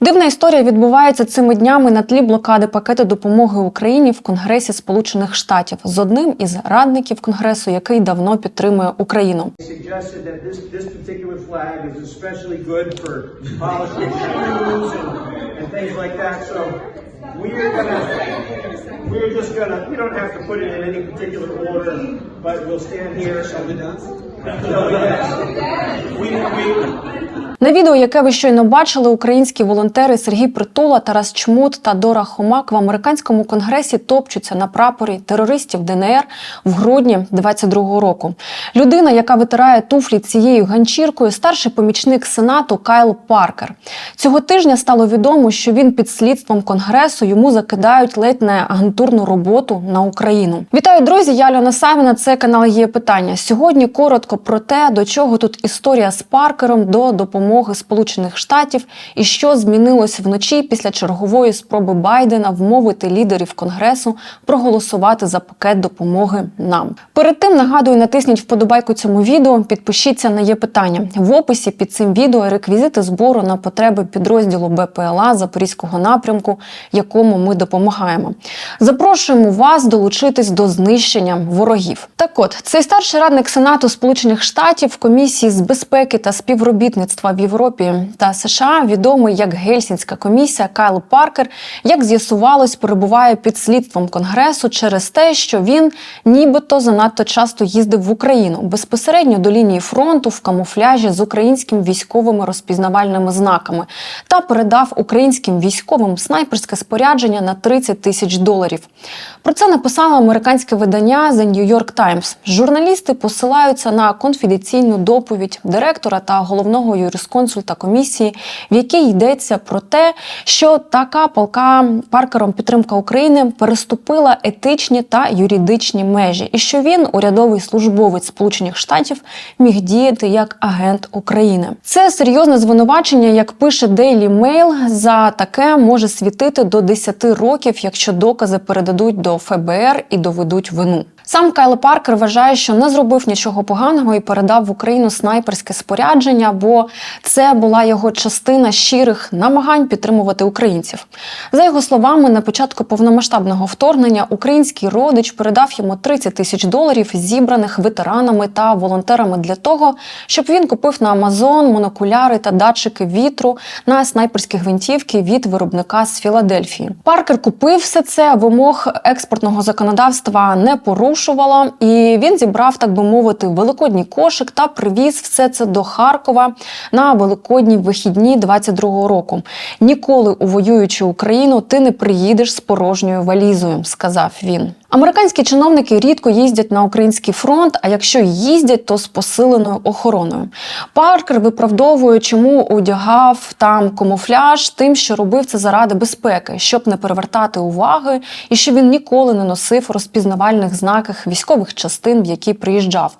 Дивна історія відбувається цими днями на тлі блокади пакету допомоги Україні в Конгресі Сполучених Штатів з одним із радників Конгресу, який давно підтримує Україну. So we're gonna, we're just gonna, we don't have to put it in any particular order, but we'll stand here. Shall we dance? We, we, На відео, яке ви щойно бачили, українські волонтери Сергій Притула, Тарас Чмут та Дора Хомак в американському конгресі топчуться на прапорі терористів ДНР в грудні 22-го року. Людина, яка витирає туфлі цією ганчіркою, старший помічник сенату Кайл Паркер. Цього тижня стало відомо, що він під слідством конгресу йому закидають ледь не агентурну роботу на Україну. Вітаю, друзі! Я Альона Савіна. Це канал є питання. Сьогодні коротко про те, до чого тут історія з Паркером до допомоги Сполучених Штатів і що змінилось вночі після чергової спроби Байдена вмовити лідерів конгресу проголосувати за пакет допомоги нам. Перед тим нагадую, натисніть вподобайку цьому відео, підпишіться на є питання в описі під цим відео. Реквізити збору на потреби підрозділу БПЛА Запорізького напрямку, якому ми допомагаємо. Запрошуємо вас долучитись до знищення ворогів. Так от цей старший радник Сенату Сполучених Штатів комісії з безпеки та співробітництва в Європі та США, відомий як Гельсінська комісія Кайл Паркер, як з'ясувалось, перебуває під слідством конгресу через те, що він нібито занадто часто їздив в Україну безпосередньо до лінії фронту в камуфляжі з українськими військовими розпізнавальними знаками та передав українським військовим снайперське спорядження на 30 тисяч доларів. Про це написало американське видання The New York Times. Журналісти посилаються на конфіденційну доповідь директора та головного юрисконсульта комісії, в якій йдеться про те, що така полка Паркером підтримка України переступила етичні та юридичні межі, і що він, урядовий службовець Сполучених Штатів, міг діяти як агент України. Це серйозне звинувачення, як пише Daily Mail, За таке може світити до 10 років, якщо докази передадуть до ФБР і доведуть вину. Сам Кайл Паркер вважає, що не зробив нічого поганого і передав в Україну снайперське спорядження, бо це була його частина щирих намагань підтримувати українців. За його словами, на початку повномасштабного вторгнення український родич передав йому 30 тисяч доларів, зібраних ветеранами та волонтерами для того, щоб він купив на Амазон монокуляри та датчики вітру на снайперські гвинтівки від виробника з Філадельфії. Паркер купив все це, вимог експортного законодавства не порушувало, і він зібрав, так би мовити, великодній кошик та привіз все це до Харкова на великодні вихідні 22-го року. Ніколи у воюючу Україну ти не приїдеш з порожньою валізою, сказав він. Американські чиновники рідко їздять на український фронт, а якщо їздять, то з посиленою охороною. Паркер виправдовує, чому одягав там камуфляж, тим, що робив це заради безпеки, щоб не перевертати уваги, і що він ніколи не носив розпізнавальних знаків військових частин, в які приїжджав.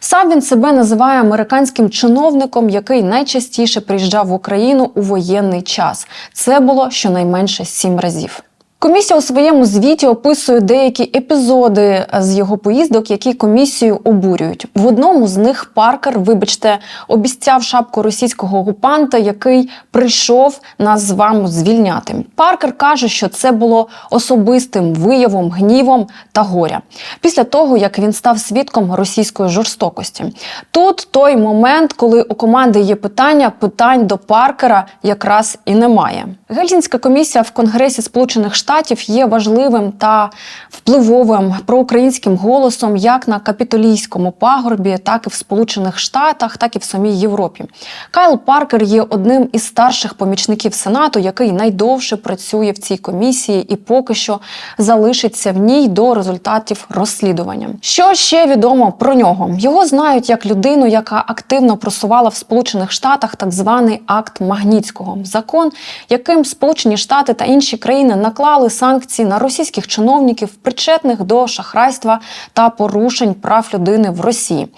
Сам він себе називає американським чиновником, який найчастіше приїжджав в Україну у воєнний час. Це було щонайменше сім разів. Комісія у своєму звіті описує деякі епізоди з його поїздок, які комісію обурюють. В одному з них Паркер, вибачте, обіцяв шапку російського окупанта, який прийшов нас з вами звільняти. Паркер каже, що це було особистим виявом, гнівом та горя після того, як він став свідком російської жорстокості. Тут той момент, коли у команди є питання, питань до Паркера якраз і немає. Гельсінська комісія в Конгресі Сполучених Штатів є важливим та впливовим проукраїнським голосом як на капітолійському пагорбі, так і в Сполучених Штатах, так і в самій Європі. Кайл Паркер є одним із старших помічників Сенату, який найдовше працює в цій комісії і поки що залишиться в ній до результатів розслідування. Що ще відомо про нього? Його знають як людину, яка активно просувала в Сполучених Штатах так званий акт Магнітського закон, яким Сполучені Штати та інші країни наклали санкції на російських чиновників, причетних до шахрайства та порушень прав людини в Росії.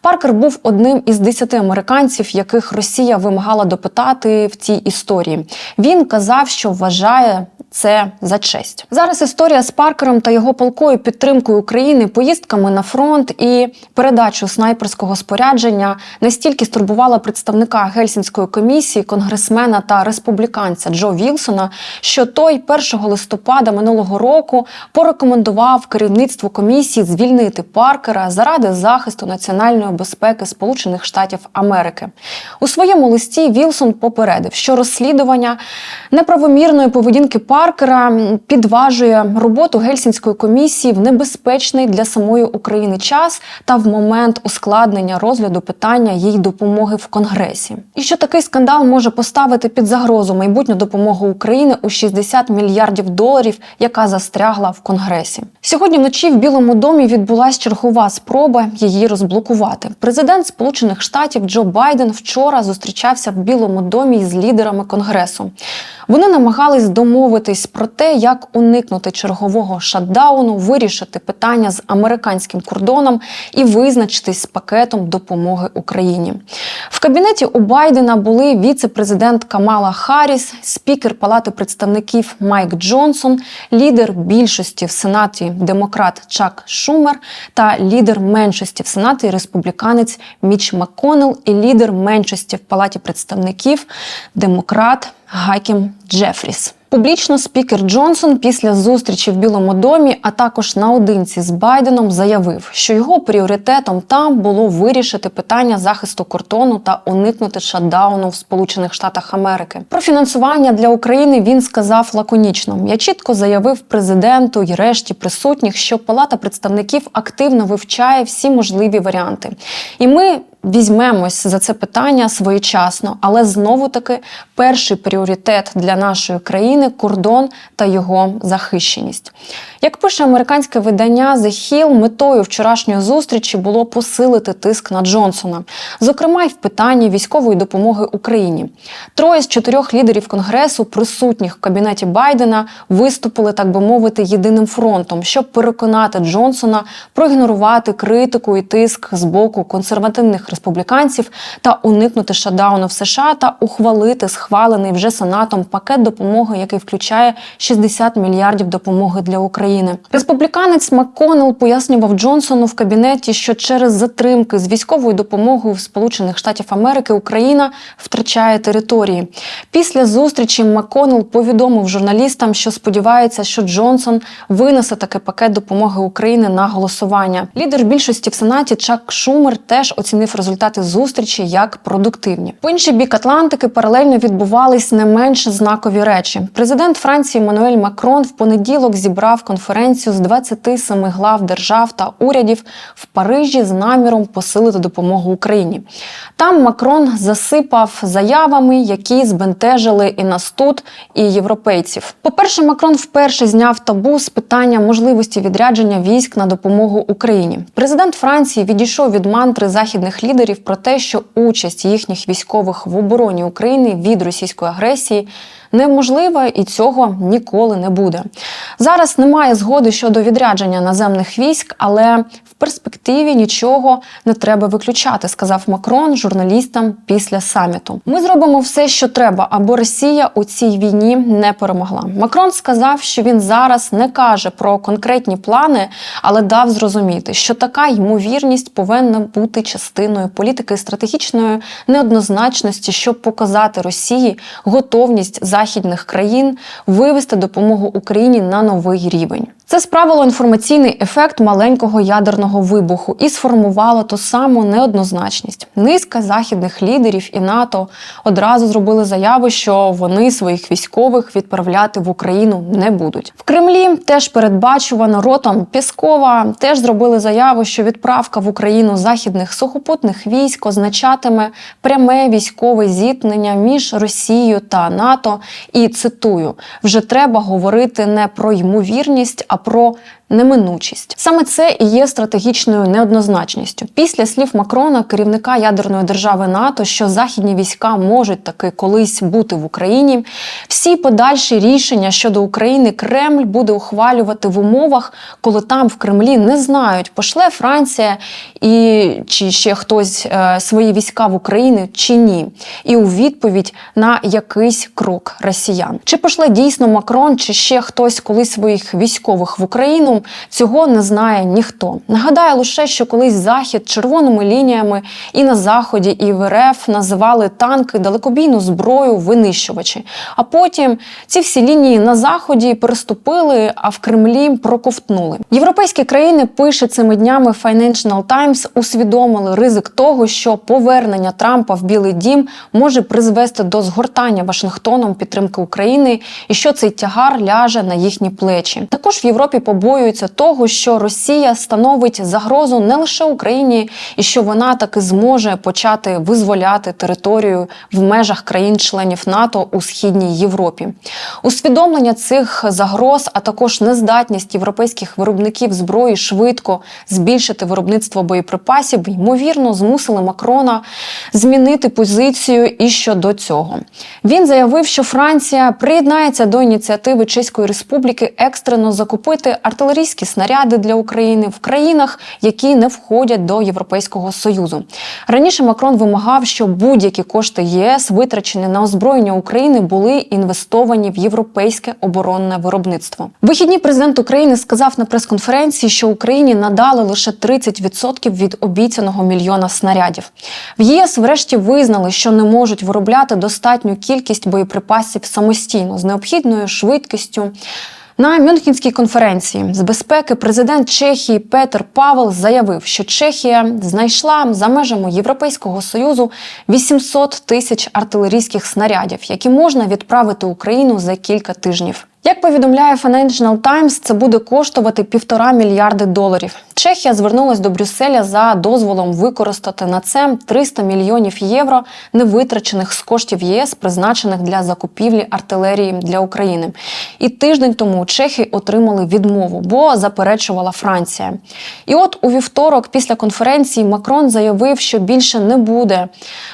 Паркер був одним із десяти американців, яких Росія вимагала допитати в цій історії. Він казав, що вважає це за честь. Зараз історія з Паркером та його палкою підтримкою України, поїздками на фронт і передачу снайперського спорядження настільки стурбувала представника Гельсінської комісії, конгресмена та республіканця Джо Вілсона, що той 1 листопада минулого року порекомендував керівництву комісії звільнити Паркера заради захисту національної безпеки Сполучених Штатів Америки. У своєму листі Вілсон попередив, що розслідування неправомірної поведінки Паркера підважує роботу Гельсінської комісії в небезпечний для самої України час та в момент ускладнення розгляду питання їй допомоги в Конгресі. І що такий скандал може поставити під загрозу майбутню допомогу України у 60 мільярдів доларів, яка застрягла в Конгресі. Сьогодні вночі в Білому домі відбулася чергова спроба її розблокувати. Президент Сполучених Штатів Джо Байден вчора зустрічався в Білому домі з лідерами Конгресу. Вони намагались домовитись про те, як уникнути чергового шатдауну, вирішити питання з американським кордоном і визначитись з пакетом допомоги Україні. В кабінеті у Байдена були віце-президент Камала Харріс, спікер Палати представників Майк Джонсон, лідер більшості в Сенаті демократ Чак Шумер та лідер меншості в Сенаті республіканець Міч Макконел і лідер меншості в Палаті представників демократ Гакім Джефріс. Публічно спікер Джонсон після зустрічі в Білому домі, а також наодинці з Байденом, заявив, що його пріоритетом там було вирішити питання захисту кордону та уникнути шатдауну в Сполучених Штатах Америки. Про фінансування для України він сказав лаконічно. Я чітко заявив президенту і решті присутніх, що Палата представників активно вивчає всі можливі варіанти, і ми. Візьмемось за це питання своєчасно, але знову таки перший пріоритет для нашої країни кордон та його захищеність. Як пише американське видання The Hill, метою вчорашньої зустрічі було посилити тиск на Джонсона, зокрема й в питанні військової допомоги Україні. Троє з чотирьох лідерів конгресу, присутніх в кабінеті Байдена, виступили, так би мовити, єдиним фронтом, щоб переконати Джонсона проігнорувати критику і тиск з боку консервативних республіканців та уникнути шатдауну в США та ухвалити схвалений вже сенатом пакет допомоги, який включає 60 мільярдів допомоги для України. Республіканець МакКоннелл пояснював Джонсону в кабінеті, що через затримки з військовою допомогою в Сполучених Штатів Америки Україна втрачає території. Після зустрічі МакКоннелл повідомив журналістам, що сподівається, що Джонсон винесе такий пакет допомоги України на голосування. Лідер більшості в сенаті Чак Шумер теж оцінив результати зустрічі як продуктивні. По інший бік Атлантики паралельно відбувались не менш знакові речі. Президент Франції Мануель Макрон в понеділок зібрав конференцію з 27 глав держав та урядів в Парижі з наміром посилити допомогу Україні. Там Макрон засипав заявами, які збентежили і нас тут, і європейців. По-перше, Макрон вперше зняв табу з питання можливості відрядження військ на допомогу Україні. Президент Франції відійшов від мантри західних лідерів про те, що участь їхніх військових в обороні України від російської агресії неможлива і цього ніколи не буде. Зараз немає згоди щодо відрядження наземних військ, але в перспективі нічого не треба виключати, сказав Макрон журналістам після саміту. Ми зробимо все, що треба, аби Росія у цій війні не перемогла. Макрон сказав, що він зараз не каже про конкретні плани, але дав зрозуміти, що така ймовірність повинна бути частиною політики стратегічної неоднозначності, щоб показати Росії готовність західних країн вивести допомогу Україні на новий рівень. Це справило інформаційний ефект маленького ядерного вибуху і сформувало ту саму неоднозначність. Низка західних лідерів і НАТО одразу зробили заяву, що вони своїх військових відправляти в Україну не будуть. В Кремлі теж передбачувано ротом Пєскова теж зробили заяву, що відправка в Україну західних сухопутних військ означатиме пряме військове зіткнення між Росією та НАТО. І цитую: вже треба говорити не про ймовірність, а про неминучість. Саме це і є стратегічною неоднозначністю. Після слів Макрона, керівника ядерної держави НАТО, що західні війська можуть таки колись бути в Україні. Всі подальші рішення щодо України Кремль буде ухвалювати в умовах, коли там в Кремлі не знають, пошле Франція і чи ще хтось е, свої війська в Україну чи ні. І у відповідь на якийсь крок росіян. Чи пошле дійсно Макрон, чи ще хтось колись своїх військових в Україну, цього не знає ніхто. Нагадаю лише, що колись захід червоними лініями і на заході, і в РФ називали танки далекобійну зброю, винищувачі. А потім ці всі лінії на заході переступили, а в Кремлі проковтнули. Європейські країни пише цими днями Financial Times, усвідомили ризик того, що повернення Трампа в Білий Дім може призвести до згортання Вашингтоном підтримки України, і що цей тягар ляже на їхні плечі. Також в Європі побоюються того, що Росія становить загрозу не лише Україні, і що вона таки зможе почати визволяти територію в межах країн-членів НАТО у східній Європі. Усвідомлення цих загроз, а також нездатність європейських виробників зброї швидко збільшити виробництво боєприпасів, ймовірно, змусили Макрона змінити позицію і щодо цього. Він заявив, що Франція приєднається до ініціативи Чеської Республіки екстрено закупити артилерійські снаряди для України в країнах, які не входять до Європейського союзу. Раніше Макрон вимагав, щоб будь-які кошти ЄС, витрачені на озброєння України, були інвестовані в європейське оборонне виробництво. Вихідні президент України сказав на прес-конференції, що Україні надали лише 30% від обіцяного мільйона снарядів. В ЄС врешті визнали, що не можуть виробляти достатню кількість боєприпасів самостійно з необхідною швидкістю. На Мюнхенській конференції з безпеки президент Чехії Петер Павел заявив, що Чехія знайшла за межами Європейського союзу 800 тисяч артилерійських снарядів, які можна відправити Україну за кілька тижнів. Як повідомляє Financial Times, це буде коштувати півтора мільярди доларів. Чехія звернулась до Брюсселя за дозволом використати на це 300 мільйонів євро невитрачених з коштів ЄС, призначених для закупівлі артилерії для України. І тиждень тому чехи отримали відмову, бо заперечувала Франція. І от у вівторок, після конференції, Макрон заявив, що більше не буде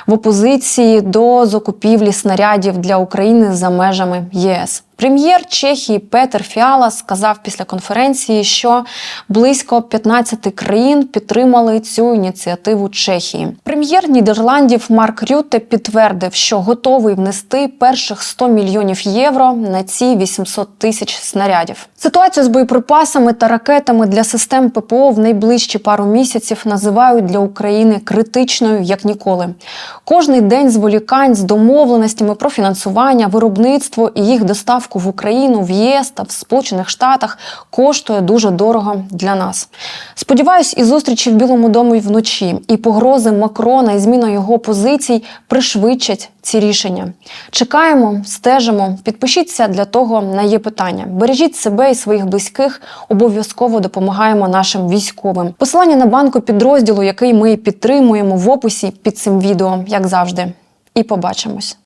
в опозиції до закупівлі снарядів для України за межами ЄС. Прем'єр Чехії Петер Фіала сказав після конференції, що близько 15 країн підтримали цю ініціативу Чехії. Прем'єр Нідерландів Марк Рютте підтвердив, що готовий внести перших 100 мільйонів євро на ці 800 тисяч снарядів. Ситуацію з боєприпасами та ракетами для систем ППО в найближчі пару місяців називають для України критичною як ніколи. Кожний день зволікань з домовленостями про фінансування, виробництво і їх доставку в Україну, в ЄС та в Сполучених Штатах коштує дуже дорого для нас. Сподіваюсь, і зустрічі в Білому домі вночі, і погрози Макрона, і зміна його позицій пришвидшать ці рішення. Чекаємо, стежимо. Підпишіться для того на є питання. Бережіть себе і своїх близьких. Обов'язково допомагаємо нашим військовим. Посилання на банку підрозділу, який ми підтримуємо в описі під цим відео, як завжди. І побачимось.